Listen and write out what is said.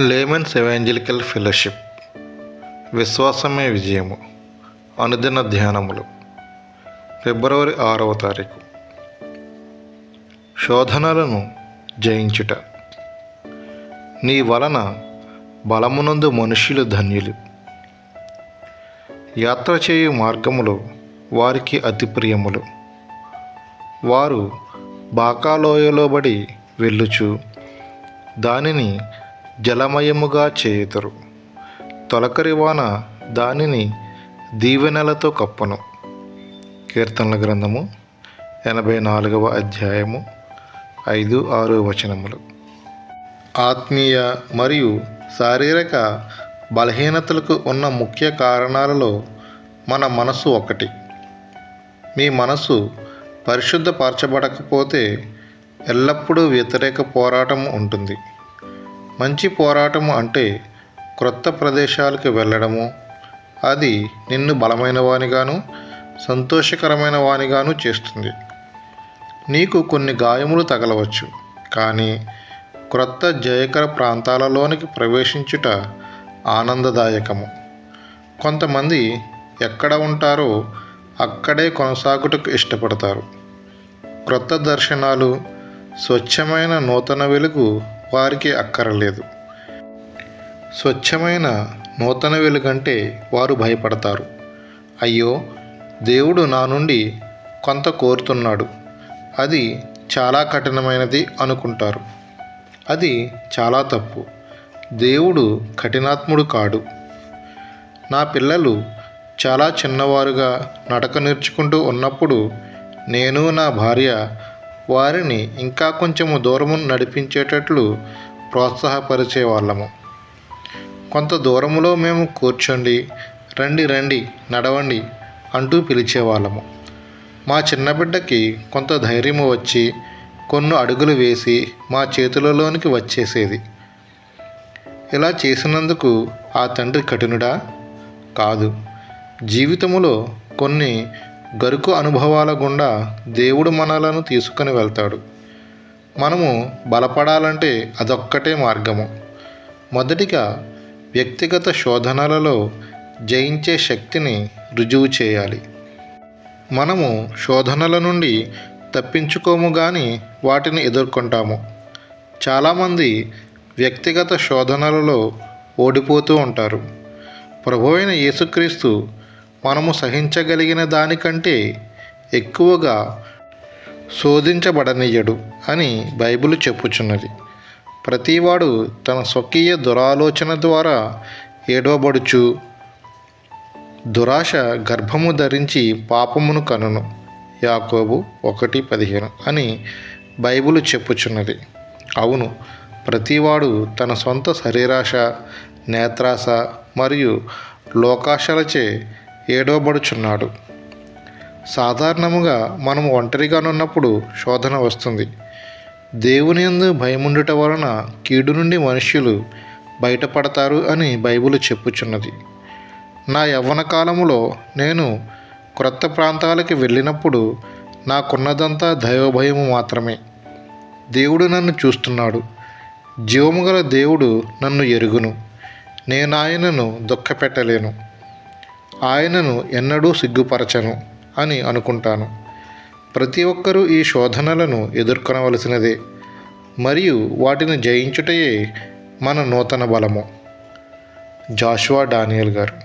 Layman's evangelical fellowship. విశ్వాసమే విజయము. అనుదిన ధ్యానములు. ఫిబ్రవరి ఆరవ తారీఖు. శోధనలను జయించుట. నీ వలన బలమునందు మనుష్యులు ధన్యులు. యాత్ర చేయు మార్గములు వారికి అతి ప్రియములు. వారు బాకాలోయలోబడి వెళ్ళుచు. దానిని జలమయముగా చేయుదురు. తొలకరి వాన దానిని దీవెనలతో కప్పను. కీర్తనల గ్రంథము ఎనభై నాలుగవ అధ్యాయము ఐదు ఆరు వచనములు. ఆత్మీయ మరియు శారీరక బలహీనతలకు ఉన్న ముఖ్య కారణాలలో మన మనసు ఒకటి. మీ మనసు పరిశుద్ధపరచబడకపోతే ఎల్లప్పుడూ వ్యతిరేక పోరాటం ఉంటుంది. మంచి పోరాటము అంటే క్రొత్త ప్రదేశాలకు వెళ్ళడము. అది నిన్ను బలమైన వానిగాను సంతోషకరమైన వానిగాను చేస్తుంది. నీకు కొన్ని గాయములు తగలవచ్చు కానీ క్రొత్త జయకర ప్రాంతాలలోనికి ప్రవేశించుట ఆనందదాయకము. కొంతమంది ఎక్కడ ఉంటారో అక్కడే కొనసాగుటకు ఇష్టపడతారు. క్రొత్త దర్శనాలు స్వచ్ఛమైన నూతన వెలుగు వారికి అక్కరలేదు. స్వచ్ఛమైన నూతన వెలుగంటే వారు భయపడతారు. అయ్యో దేవుడు నా నుండి కొంత కోరుతున్నాడు. అది చాలా కఠినమైనది అనుకుంటారు. అది చాలా తప్పు. దేవుడు కఠినాత్ముడు కాడు. నా పిల్లలు చాలా చిన్నవారుగా నడక నేర్చుకుంటూ ఉన్నప్పుడు నేను నా భార్య వారిని ఇంకా కొంచెము దూరము నడిపించేటట్లు ప్రోత్సాహపరిచే వాళ్ళము కొంత దూరములో మేము కూర్చోండి రండి రండి నడవండి అంటూ పిలిచేవాళ్ళము. మా చిన్న బిడ్డకి కొంత ధైర్యము వచ్చి కొన్ని అడుగులు వేసి మా చేతులలోనికి వచ్చేసేది. ఇలా చేసినందుకు ఆ తండ్రి కఠినుడా? కాదు. జీవితములో కొన్ని గరుకు అనుభవాల గుండా దేవుడు మనలను తీసుకొని వెళ్తాడు. మనము బలపడాలంటే అదొక్కటే మార్గము. మొదటిగా వ్యక్తిగత శోధనలలో జయించే శక్తిని రుజువు చేయాలి. మనము శోధనల నుండి తప్పించుకోము కానీ వాటిని ఎదుర్కొంటాము. చాలామంది వ్యక్తిగత శోధనలలో ఓడిపోతూ ఉంటారు. ప్రభు అయిన యేసుక్రీస్తు మనము సహించగలిగిన దానికంటే ఎక్కువగా శోధించబడనీయడు అని బైబిల్ చెప్పుచున్నది. ప్రతివాడు తన స్వకీయ దురాలోచన ద్వారా ఏడవబడుచు దురాశ గర్భము ధరించి పాపమును కనును. యాకోబు ఒకటి పదిహేను అని బైబిల్ చెప్పుచున్నది. అవును ప్రతివాడు తన సొంత శరీరాశ నేత్రాశ మరియు లోకాశలచే ఏడవబడుచున్నాడు. సాధారణముగా మనం ఒంటరిగానున్నప్పుడు శోధన వస్తుంది. దేవుని ఎందు భయముండుట వలన కీడు నుండి మనుష్యులు బయటపడతారు అని బైబిల్ చెప్పుచున్నది. నా యవ్వన కాలములో నేను క్రొత్త ప్రాంతాలకి వెళ్ళినప్పుడు నాకున్నదంతా దైవభయము మాత్రమే. దేవుడు నన్ను చూస్తున్నాడు. జీవము గల దేవుడు నన్ను ఎరుగును. నేను ఆయనను దుఃఖపెట్టలేను. ఆయనను ఎన్నడూ సిగ్గుపరచను అని అనుకుంటాను. ప్రతి ఒక్కరూ ఈ శోధనలను ఎదుర్కొనవలసినదే మరియు వాటిని జయించుటయే మన నూతన బలము. జాషువా డానియల్ గారు.